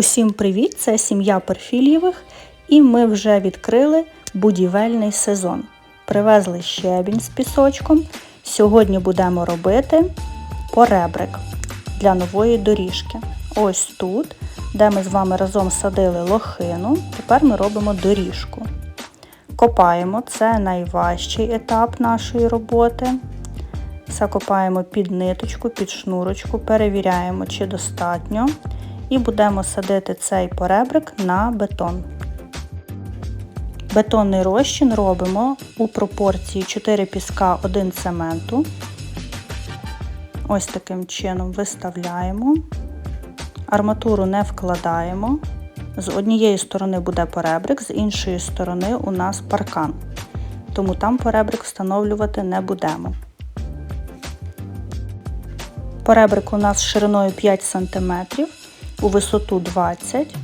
Усім привіт! Це сім'я Перфільєвих і ми вже відкрили будівельний сезон. Привезли щебінь з пісочком. Сьогодні будемо робити поребрик для нової доріжки. Ось тут, де ми з вами разом садили лохину, тепер ми робимо доріжку. Копаємо, це найважчий етап нашої роботи. Все копаємо під ниточку, під шнурочку, перевіряємо, чи достатньо. І будемо садити цей поребрик на бетон. Бетонний розчин робимо у пропорції 4 піска 1 цементу. Ось таким чином виставляємо. Арматуру не вкладаємо. З однієї сторони буде поребрик, з іншої сторони у нас паркан. Тому там поребрик встановлювати не будемо. Поребрик у нас шириною 5 см, у висоту 20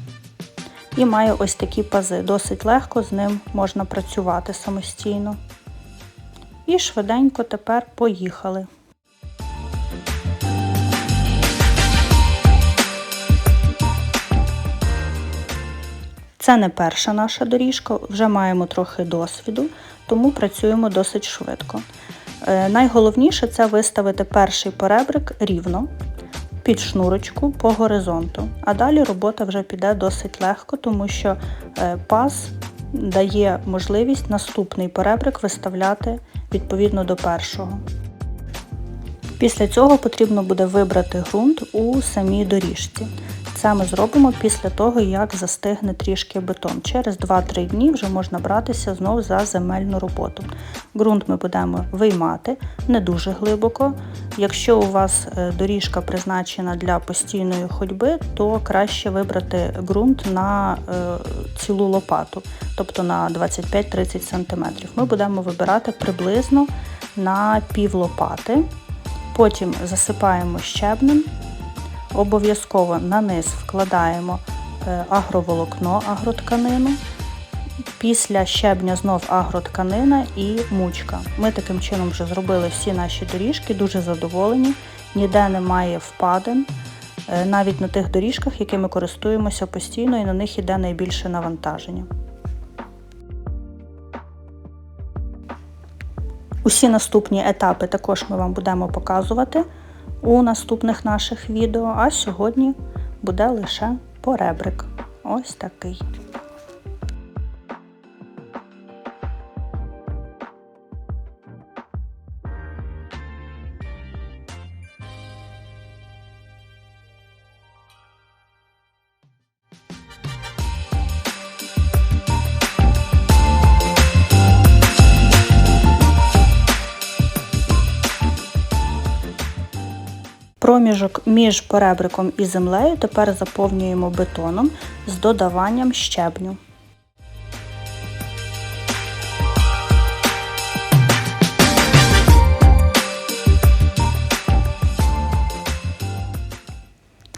і має ось такі пази. Досить легко з ним можна працювати самостійно. І швиденько тепер поїхали. Це не перша наша доріжка, вже маємо трохи досвіду, тому працюємо досить швидко. Е, найголовніше це виставити перший поребрик рівно під шнурочку по горизонту. А далі робота вже піде досить легко, тому що е, паз дає можливість наступний перебрик виставляти відповідно до першого. Після цього потрібно буде вибрати ґрунт у самій доріжці. Це ми зробимо після того, як застигне трішки бетон. Через 2-3 дні вже можна братися знову за земельну роботу. Ґрунт ми будемо виймати не дуже глибоко. Якщо у вас е, доріжка призначена для постійної ходьби, то краще вибрати ґрунт на е, цілу лопату, тобто на 25-30 см. Ми будемо вибирати приблизно на пів лопати. Потім засипаємо щебнем. Обов'язково на низ вкладаємо е, агроволокно, агротканину. Після щебня знов агротканина і мучка. Ми таким чином вже зробили всі наші доріжки, дуже задоволені, ніде немає впадин, е, навіть на тих доріжках, якими користуємося постійно, і на них йде найбільше навантаження. Усі наступні етапи також ми вам будемо показувати у наступних наших відео, а сьогодні буде лише поребрик. Ось такий. Проміжок між поребриком і землею тепер заповнюємо бетоном з додаванням щебню.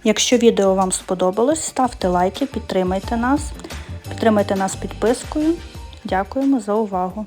Якщо відео вам сподобалось, ставте лайки, підтримайте нас, підтримайте нас підпискою. Дякуємо за увагу!